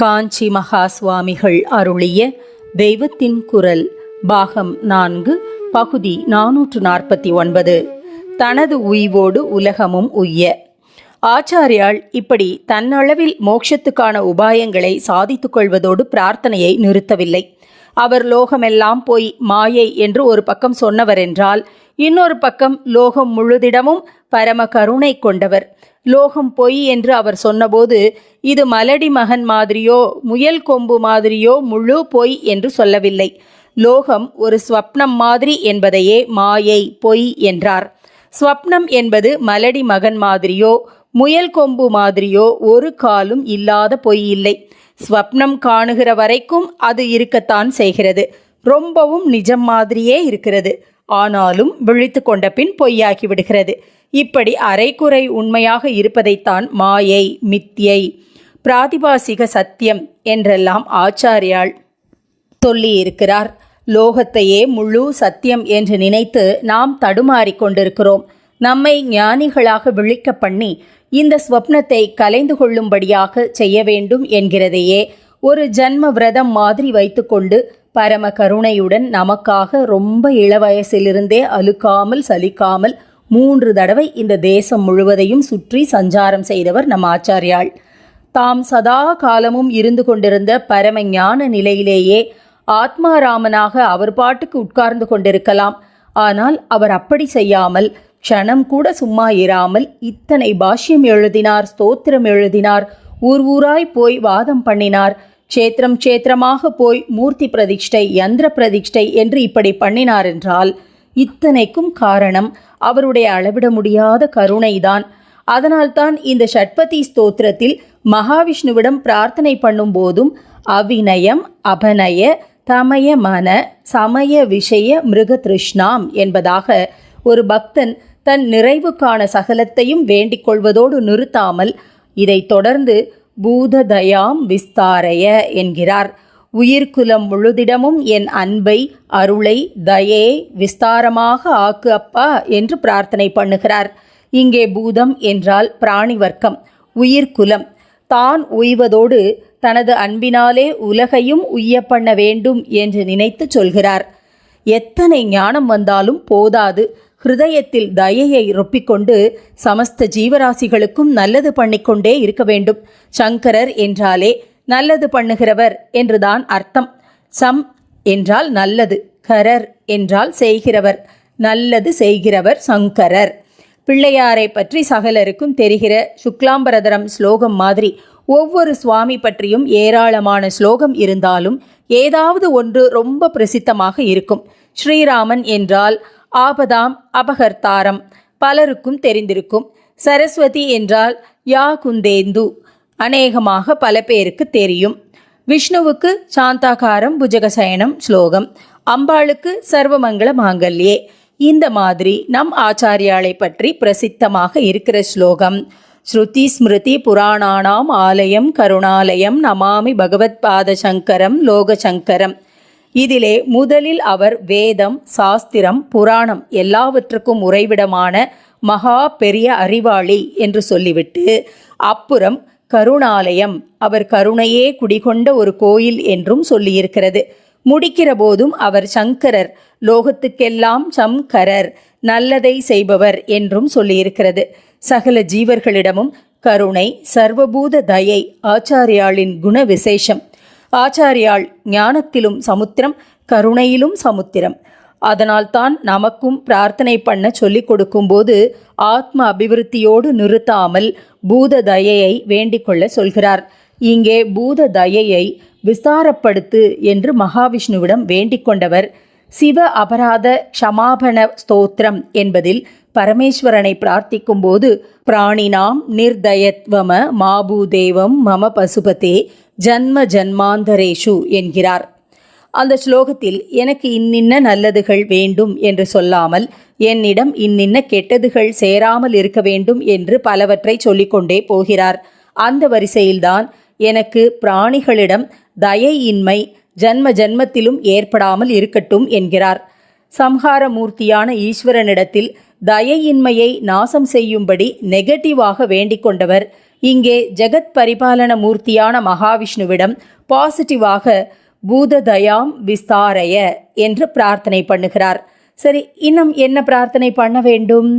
காஞ்சி மகா சுவாமிகள் அருளிய தெய்வத்தின் குரல் பாகம் நான்கு பகுதி நானூற்று நாற்பத்தி ஒன்பது. தனது உய்வோடு உலகமும் உய்ய. ஆச்சாரியால் இப்படி தன்னளவில் மோட்சத்துக்கான உபாயங்களை சாதித்துக் கொள்வதோடு பிரார்த்தனையை நிறுத்தவில்லை. அவர் லோகமெல்லாம் போய் மாயை என்று ஒரு பக்கம் சொன்னவர் என்றால் இன்னொரு பக்கம் லோகம் முழுதிடமும் பரம கருணை கொண்டவர். லோகம் பொய் என்று அவர் சொன்னபோது இது மலடி மகன் மாதிரியோ முயல் கொம்பு மாதிரியோ முழு பொய் என்று சொல்லவில்லை. லோகம் ஒரு ஸ்வப்னம் மாதிரி என்பதையே மாயை பொய் என்றார். ஸ்வப்னம் என்பது மலடி மகன் மாதிரியோ முயல் கொம்பு மாதிரியோ ஒரு காலும் இல்லாத பொய் இல்லை. ஸ்வப்னம் காணுகிற வரைக்கும் அது இருக்கத்தான் செய்கிறது. ரொம்பவும் நிஜம் மாதிரியே இருக்கிறது. ஆனாலும் விழித்து கொண்ட பின் பொய்யாகி விடுகிறது. இப்படி அரைக்குறை உண்மையாக இருப்பதைத்தான் மாயை மித்தியை பிராதிபாசிக சத்தியம் என்றெல்லாம் ஆச்சாரியால் சொல்லியிருக்கிறார். லோகத்தையே முழு சத்தியம் என்று நினைத்து நாம் தடுமாறி கொண்டிருக்கிறோம். நம்மை ஞானிகளாக விழிக்க பண்ணி இந்த ஸ்வப்னத்தை கலைந்து கொள்ளும்படியாக செய்ய வேண்டும் என்கிறதையே ஒரு ஜன்ம விரதம் மாதிரி வைத்துக்கொண்டு பரம கருணையுடன் நமக்காக ரொம்ப இளவயசிலிருந்தே அழுக்காமல் சலிக்காமல் மூன்று தடவை இந்த தேசம் முழுவதையும் சுற்றி சஞ்சாரம் செய்தவர் நம் ஆச்சாரியாள். தாம் சதா காலமும் இருந்து கொண்டிருந்த பரம ஞான நிலையிலேயே ஆத்மாராமனாக அவர் பாட்டுக்கு உட்கார்ந்து கொண்டிருக்கலாம். ஆனால் அவர் அப்படி செய்யாமல் க்ஷணம் கூட சும்மா இராமல் இத்தனை பாஷ்யம் எழுதினார் ஸ்தோத்திரம் எழுதினார் ஊர் ஊராய் போய் வாதம் பண்ணினார். க்ஷேத்திரம் க்ஷேத்திரமாக போய் மூர்த்தி பிரதிஷ்டை யந்திர பிரதிஷ்டை என்று இப்படி பண்ணினார் என்றால் இத்தனைக்கும் காரணம் அவருடைய அளவிட முடியாத கருணைதான். அதனால்தான் இந்த ஷட்பதி ஸ்தோத்திரத்தில் மகாவிஷ்ணுவிடம் பிரார்த்தனை பண்ணும் போதும் அவிநயம் அபநய தமய மன சமய விஷய மிருக திருஷ்ணாம் என்பதாக ஒரு பக்தன் தன் நிறைவுக்கான சகலத்தையும் வேண்டிக் கொள்வதோடு நிறுத்தாமல் இதை தொடர்ந்து பூததயாம் விஸ்தாரய என்கிறார். உயிர்குலம் முழுதிடமும் என் அன்பை அருளை தயே விஸ்தாரமாக ஆக்கு அப்பா என்று பிரார்த்தனை பண்ணுகிறார். இங்கே பூதம் என்றால் பிராணி வர்க்கம் உயிர்குலம் தான் உய்வதோடு தனது அன்பினாலே உலகையும் உய்ய பண்ண வேண்டும் என்று நினைத்து சொல்கிறார். எத்தனை ஞானம் வந்தாலும் போதாது. ஹிருதயத்தில் தயையை ரொப்பிக்கொண்டு சமஸ்த ஜீவராசிகளுக்கும் நல்லது பண்ணிக்கொண்டே இருக்க வேண்டும். சங்கரர் என்றாலே நல்லது பண்ணுகிறவர் என்றுதான் அர்த்தம். சம் என்றால் நல்லது கரர் என்றால் செய்கிறவர் நல்லது செய்கிறவர் சங்கரர். பிள்ளையாரை பற்றி சகலருக்கும் தெரிகிற சுக்லாம்பரதரம் ஸ்லோகம் மாதிரி ஒவ்வொரு சுவாமி பற்றியும் ஏராளமான ஸ்லோகம் இருந்தாலும் ஏதாவது ஒன்று ரொம்ப பிரசித்தமாக இருக்கும். ஸ்ரீராமன் என்றால் ஆபதாம் அபகர்த்தாரம் பலருக்கும் தெரிந்திருக்கும். சரஸ்வதி என்றால் யா குந்தேந்து அநேகமாக பல பேருக்கு தெரியும். விஷ்ணுவுக்கு சாந்தாகாரம் புஜகசயனம் ஸ்லோகம். அம்பாளுக்கு சர்வமங்கள மாங்கல்யே. இந்த மாதிரி நம் ஆச்சாரியாளை பற்றி பிரசித்தமாக இருக்கிற ஸ்லோகம். ஸ்ருதி ஸ்மிருதி புராணானாம் ஆலயம் கருணாலயம் நமாமி பகவத் பாத சங்கரம் லோகசங்கரம். இதிலே முதலில் அவர் வேதம் சாஸ்திரம் புராணம் எல்லாவற்றுக்கும் உறைவிடமான மகா பெரிய அறிவாளி என்று சொல்லிவிட்டு அப்புறம் கருணாலயம். அவர் கருணையே குடிகொண்ட ஒரு கோயில் என்றும் சொல்லியிருக்கிறது. முடிக்கிற போதும் அவர் சங்கரர் லோகத்துக்கெல்லாம் சம்கரர் நல்லதை செய்பவர் என்றும் சொல்லியிருக்கிறது. சகல ஜீவர்களிடமும் கருணை சர்வபூத தயை ஆச்சாரியாளின் குண விசேஷம் ஆச்சாரியாள் ஞானத்திலும் சமுத்திரம் கருணையிலும் சமுத்திரம். அதனால்தான் நமக்கும் பிரார்த்தனை பண்ண சொல்லிக் கொடுக்கும்போது ஆத்ம அபிவிருத்தியோடு நிறுத்தாமல் பூத தயையை வேண்டிக்கொள்ள சொல்கிறார். இங்கே பூத தயையை விசாரப்படுத்து என்று மகாவிஷ்ணுவிடம் வேண்டிக்கொண்டவர் சிவ அபராத க்ஷமாபண ஸ்தோத்திரம் என்பதில் பரமேஸ்வரனை பிரார்த்திக்கும் போது பிராணினாம் நிர்தயத்வம மாபூதேவம் மம பசுபதே ஜன்ம ஜன்மாந்தரேஷு என்கிறார். அந்த ஸ்லோகத்தில் எனக்கு இன்னின்ன நல்லதுகள் வேண்டும் என்று சொல்லாமல் என்னிடம் இன்னின்ன கெட்டதுகள் சேராமல் இருக்க வேண்டும் என்று பலவற்றை சொல்லிக்கொண்டே போகிறார். அந்த வரிசையில்தான் எனக்கு பிராணிகளிடம் தயையின்மை ஜன்ம ஜன்மத்திலும் ஏற்படாமல் இருக்கட்டும் என்கிறார். சம்ஹார மூர்த்தியான ஈஸ்வரனிடத்தில் தயையின்மையை நாசம் செய்யும்படி நெகட்டிவாக வேண்டிக் கொண்டவர். இங்கே ஜெகத் பரிபாலன மூர்த்தியான மகாவிஷ்ணுவிடம் பாசிட்டிவாக பூததயாம் விஸ்தாரய என்று பிரார்த்தனை பண்ணுகிறார். சரி இன்னும் என்ன பிரார்த்தனை பண்ண வேண்டும்?